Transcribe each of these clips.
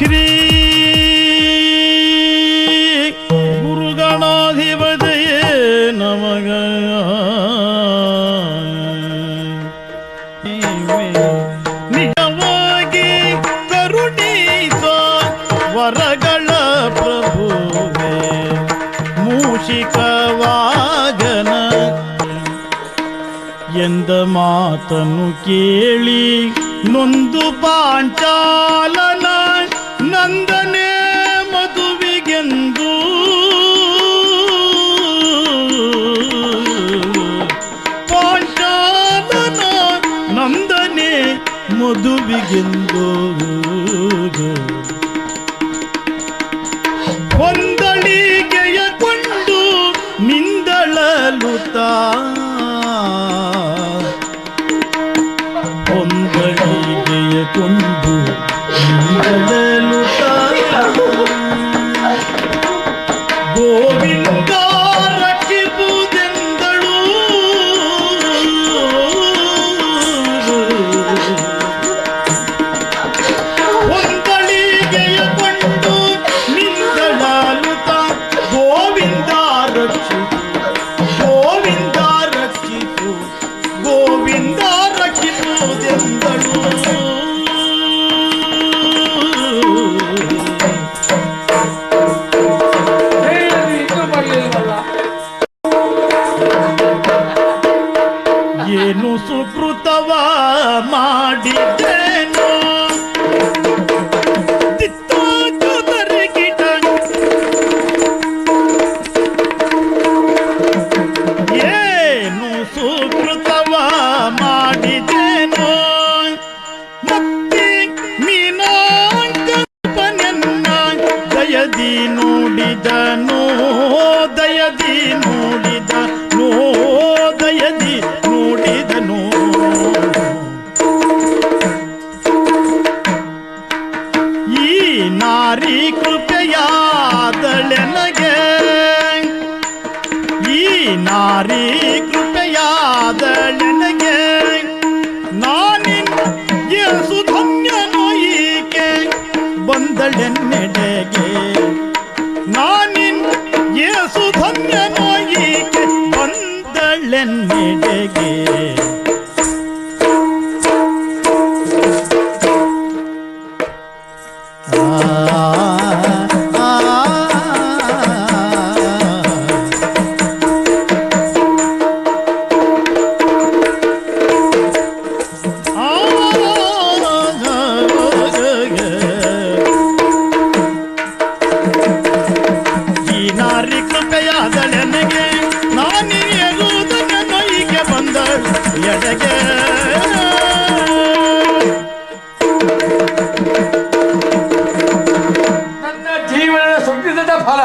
ಶ್ರೀ ಗುರುಗಣಾಧಿಪತಿಯೇ ನಮಗ ನಿಜವಾಗಿ ಕರುಣೀತ ವರಗಳ ಪ್ರಭುವೇ ಮೂಷಿಕವಾಗನ ಎಂದ ಮಾತನ್ನು ಕೇಳಿ ನೊಂದು ಪಾಂಚಾಲನ ನಂದನೆ ಮದುವಿಗೆಂದು ಪಾಂಚಾಲನ ನಂದನೆ ಮದುವಿಗೆಂದು. ಹೊಂದಳಿಗೆಯ ಕೊಂಡು ನಿಂದಳಲುತ್ತಾ ಹೊಂದಳಿಗೆಯ ಕೊಂಡು ಏನು ಸುಕೃತವ ಮಾಡಿದ್ದೇನೋ నీ కృపయ ಸುಕೃತದ ಫಲ.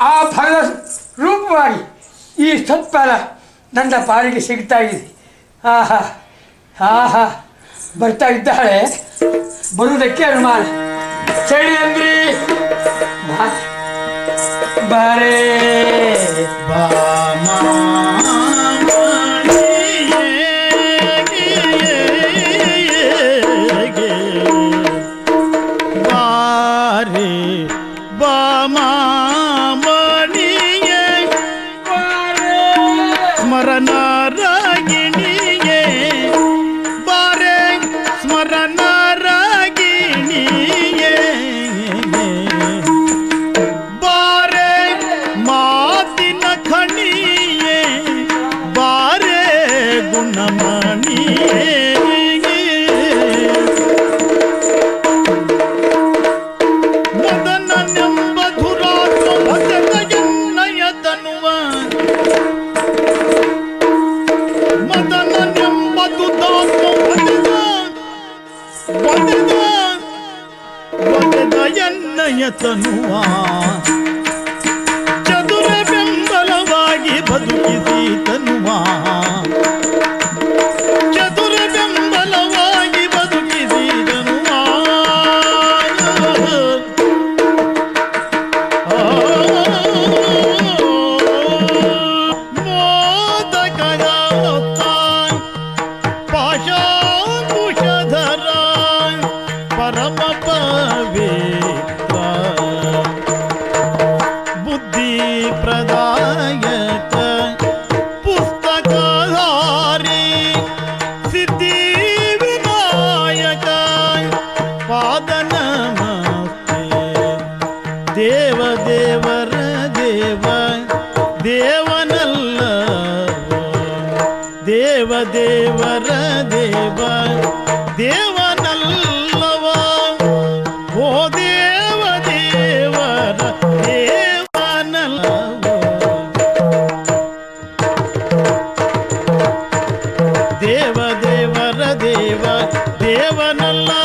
ಆ ಫಲದ ರೂಪವಾಗಿ ಈ ಸತ್ಫಲ ನನ್ನ ಪಾಲಿಗೆ ಸಿಗ್ತಾ ಇದೆ. ಆಹಾ ಆಹಾ. ಬರ್ತಾ ಇದ್ದಾಳೆ. ಬರುವುದಕ್ಕೆ ಅನುಮಾನ. ಚಳಿ ಅಂದ್ರಿ. ಬಾರೆ. ಬಾರೆ ಎನ್ನಯ தேவ தேவர தேவா தேவனல்ல. தேவ தேவர தேவா தேவனல்லவா? ஓ தேவ தேவர தேவனல்லவா? தேவ தேவர தேவா தேவனல்லா